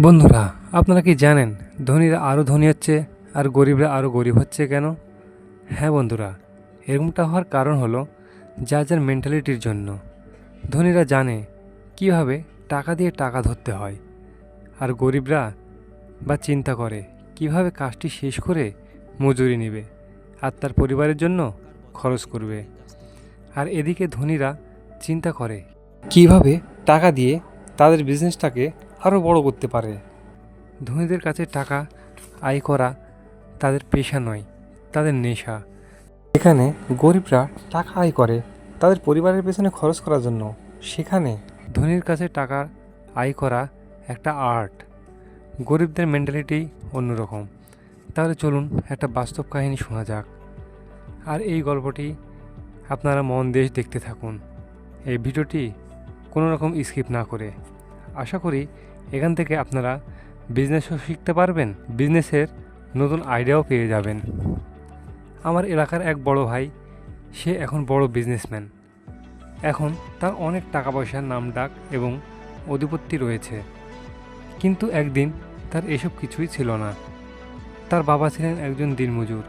বন্ধুরা, আপনারা কি জানেন ধনীরা আরও ধনী হচ্ছে আর গরিবরা আরও গরিব হচ্ছে কেন? হ্যাঁ বন্ধুরা, এরকমটা হওয়ার কারণ হলো যার যার মেন্টালিটির জন্য। ধনীরা জানে কীভাবে টাকা দিয়ে টাকা ধরতে হয় আর গরিবরা বা চিন্তা করে কীভাবে কাজটি শেষ করে মজুরি নেবে আর তার পরিবারের জন্য খরচ করবে। আর এদিকে ধনীরা চিন্তা করে কীভাবে টাকা দিয়ে তাদের বিজনেসটাকে আরও বড় করতে পারে। ধনীদের কাছে টাকা, আয় করা তাদের পেশা নয়, তাদের নেশা। এখানে গরিবরা টাকা আয় করে তাদের পরিবারের পেছনে খরচ করার জন্য। সেখানে ধনীর কাছে টাকা আয় করা একটা আর্ট। গরিবদের মেন্টালিটি অন্যরকম। তাহলে চলুন একটা বাস্তব কাহিনী শোনা যাক। আর এই গল্পটি আপনারা মন দেশ দেখতে থাকুন। এই ভিডিওটি কোনো রকম স্কিপ না করে। আশা করি এখান থেকে আপনারা বিজনেসও শিখতে পারবেন বিজনেসের নতুন আইডিয়াও পেয়ে যাবেন। আমার এলাকার এক বড় ভাই, সে এখন বড় বিজনেসম্যান এখন তার অনেক টাকা পয়সার নাম ডাক এবং অধিপত্তি রয়েছে। কিন্তু একদিন তার এসব কিছুই ছিল না। তার বাবা ছিলেন একজন দিনমজুর।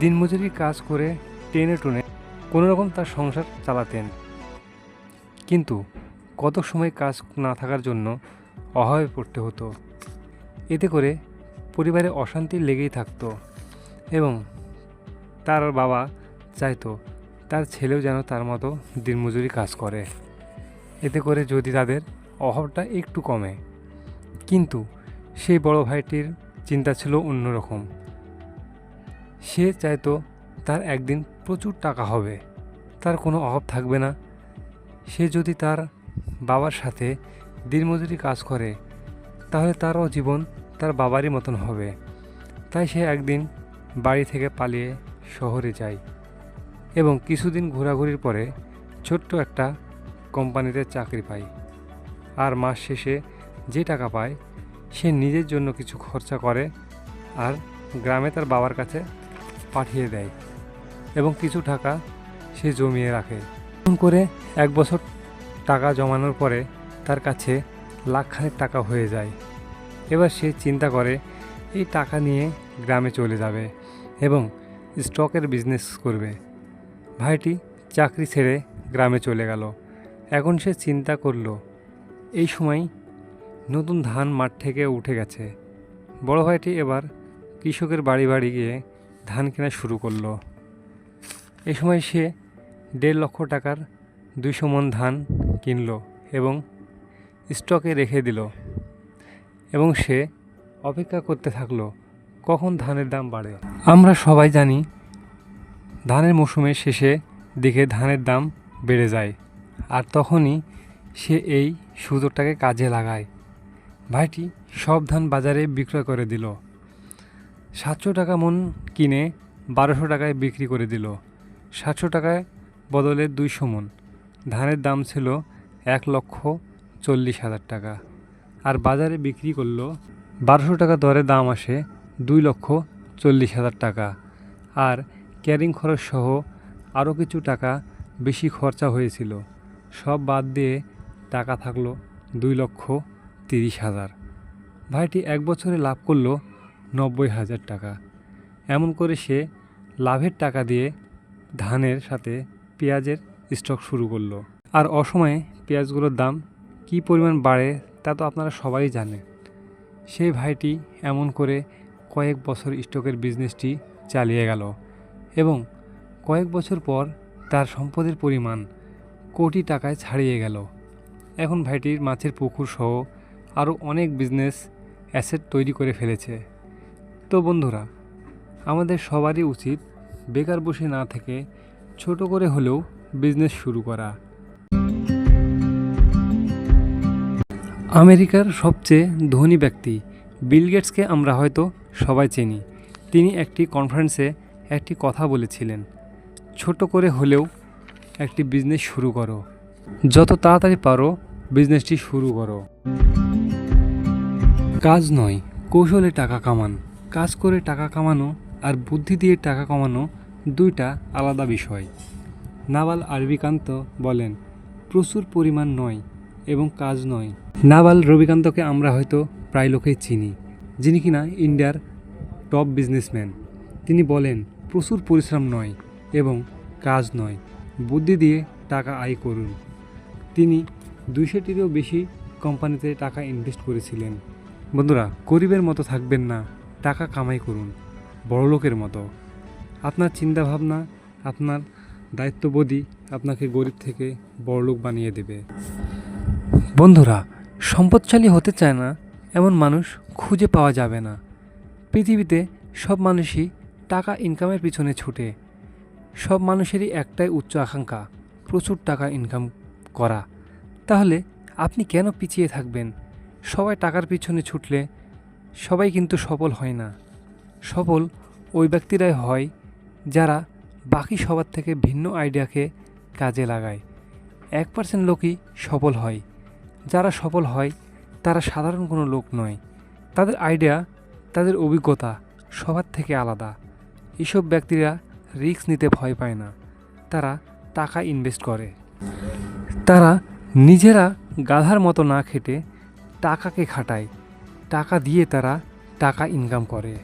দিনমজুরি কাজ করে টেনে টুনে কোনোরকম তার সংসার চালাতেন। কিন্তু কত সময় কাজ না থাকার জন্য অভাবে পড়তে হতো। এতে করে পরিবারে অশান্তি লেগেই থাকতো এবং তার বাবা চাইতো তার ছেলেও যেন তার মতো দিনমজুরি কাজ করে। এতে করে যদি তাদের অভাবটা একটু কমে। কিন্তু সেই বড় ভাইটির চিন্তা ছিল অন্যরকম। সে চাইতো তার একদিন প্রচুর টাকা হবে, তার কোনো অভাব থাকবে না। সে যদি তার বাবার সাথে দিনমজুরি কাজ করে, তাহলে তারও জীবন তার বাবারই মতন হবে। তাই সে একদিন বাড়ি থেকে পালিয়ে শহরে যায় এবং কিছুদিন ঘোরাঘুরির পরে ছোট্ট একটা কোম্পানিতে চাকরি পায়। আর মাস শেষে যে টাকা পায়, সে নিজের জন্য কিছু খরচা করে আর গ্রামে তার বাবার কাছে পাঠিয়ে দেয় এবং কিছু টাকা সে জমিয়ে রাখে। করে এক বছর টাকা জমানোর পরে তার কাছে লাখখানেক টাকা হয়ে যায়। এবার সে চিন্তা করে, এই টাকা নিয়ে গ্রামে চলে যাবে এবং স্টকের বিজনেস করবে। ভাইটি চাকরি ছেড়ে গ্রামে চলে গেল। এখন সে চিন্তা করল, এই সময় নতুন ধান মাঠ থেকে উঠে গেছে। বড় ভাইটি এবার কৃষকের বাড়ি বাড়ি গিয়ে ধান কেনা শুরু করল। এই সময় সে দেড় লক্ষ টাকার দুইশো মন ধান কিনলো এবং স্টকে রেখে দিল এবং সে অপেক্ষা করতে থাকল, কখন ধানের দাম বাড়ে। আমরা সবাই জানি, ধানের মৌসুমের শেষে দিকে ধানের দাম বেড়ে যায়, আর তখনই সে এই সুযোগটাকে কাজে লাগায়। ভাইটি সব ধান বাজারে বিক্রয় করে দিল। সাতশো টাকা মন কিনে বারোশো টাকায় বিক্রি করে দিল। সাতশো টাকায় বদলে দুইশো মন। ধানের দাম ছিল এক লক্ষ চল্লিশ হাজার টাকা। আর বাজারে বিক্রি করল বারোশো টাকা দরে দাম আসে দুই লক্ষ চল্লিশ হাজার টাকা। আর ক্যারিং খরচ সহ আরও কিছু টাকা বেশি খরচা হয়েছিল। সব বাদ দিয়ে টাকা থাকল দুই লক্ষ তিরিশ হাজার। ভাইটি এক বছরে লাভ করল নব্বই হাজার টাকা। এমন করে সে লাভের টাকা দিয়ে ধানের সাথে পেঁয়াজের স্টক শুরু করল। আর অসময়ে পেঁয়াজগুলোর দাম কী পরিমাণ বাড়ে তা তো আপনারা সবাই জানেন। সেই ভাইটি এমন করে কয়েক বছর স্টকের বিজনেসটি চালিয়ে গেল এবং কয়েক বছর পর তার সম্পদের পরিমাণ কোটি টাকায় ছাড়িয়ে গেল। এখন ভাইটির মাছের পুকুর সহ আরও অনেক বিজনেস অ্যাসেট তৈরি করে ফেলেছে। তো বন্ধুরা, আমাদের সবারই উচিত বেকার বসে না থেকে ছোট করে হলেও বিজনেস শুরু করা। আমেরিকার সবচেয়ে ধনী ব্যক্তি বিল গেটসকে আমরা হয়তো সবাই চিনি। তিনি একটি কনফারেন্সে একটি কথা বলেছিলেন, ছোট করে হলেও একটি বিজনেস শুরু করো। যত তাড়াতাড়ি পারো, বিজনেসটি শুরু করো। কাজ নয়, কৌশলে টাকা কামান। কাজ করে টাকা কামানো আর বুদ্ধি দিয়ে টাকা কামানো দুইটা আলাদা বিষয়। নাবাল আরবিকান্ত বলেন, প্রচুর পরিমাণ নয় এবং কাজ নয়। নাবাল রবিকান্তকে আমরা হয়তো প্রায় লোকেই চিনি, যিনি কিনা ইন্ডিয়ার টপ বিজনেসম্যান। তিনি বলেন, প্রচুর পরিশ্রম নয় এবং কাজ নয়। বুদ্ধি দিয়ে টাকা আয় করুন। তিনি দুইশোটিরও বেশি কোম্পানিতে টাকা ইনভেস্ট করেছিলেন। বন্ধুরা, গরিবের মতো থাকবেন না, টাকা কামাই করুন বড়লোকের মতো। আপনার চিন্তাভাবনা, আপনার দায়িত্ববোধই আপনাকে গরিব থেকে বড়লোক বানিয়ে দেবে। বন্ধুরা, সম্পদশালী হতে চায় না এমন মানুষ খুঁজে পাওয়া যাবে না। পৃথিবীতে সব মানুষই টাকা ইনকামের পিছনে ছুটে। সব মানুষেরই একটাই উচ্চ আকাঙ্ক্ষা, প্রচুর টাকা ইনকাম করা। তাহলে আপনি কেন পিছিয়ে থাকবেন? সবাই টাকার পিছনে ছুটলে সবাই কিন্তু সফল হয় না। সফল ওই ব্যক্তিরাই হয় যারা বাকি সবার থেকে ভিন্ন আইডিয়াকে কাজে লাগায়। এক পার্সেন্ট লোকই সফল হয়। যারা সফল হয়, তারা সাধারণ কোনো লোক নয়। তাদের আইডিয়া তাদের অভিজ্ঞতা সবার থেকে আলাদা। এসব ব্যক্তিরা রিস্ক নিতে ভয় পায় না। তারা টাকা ইনভেস্ট করে। তারা নিজেরা গাধার মতো না খেটে টাকাকে খাটায়। টাকা দিয়ে তারা টাকা ইনকাম করে।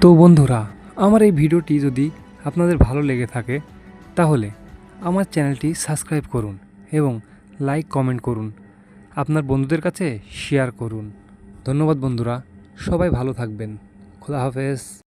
তো বন্ধুরা, আমার এই ভিডিওটি যদি আপনাদের ভালো লেগে থাকে, তাহলে আমার চ্যানেলটি সাবস্ক্রাইব করুন এবং লাইক কমেন্ট করুন। আপনার বন্ধুদের কাছে শেয়ার করুন। ধন্যবাদ বন্ধুরা, সবাই ভালো থাকবেন। খোলা হাফেজ।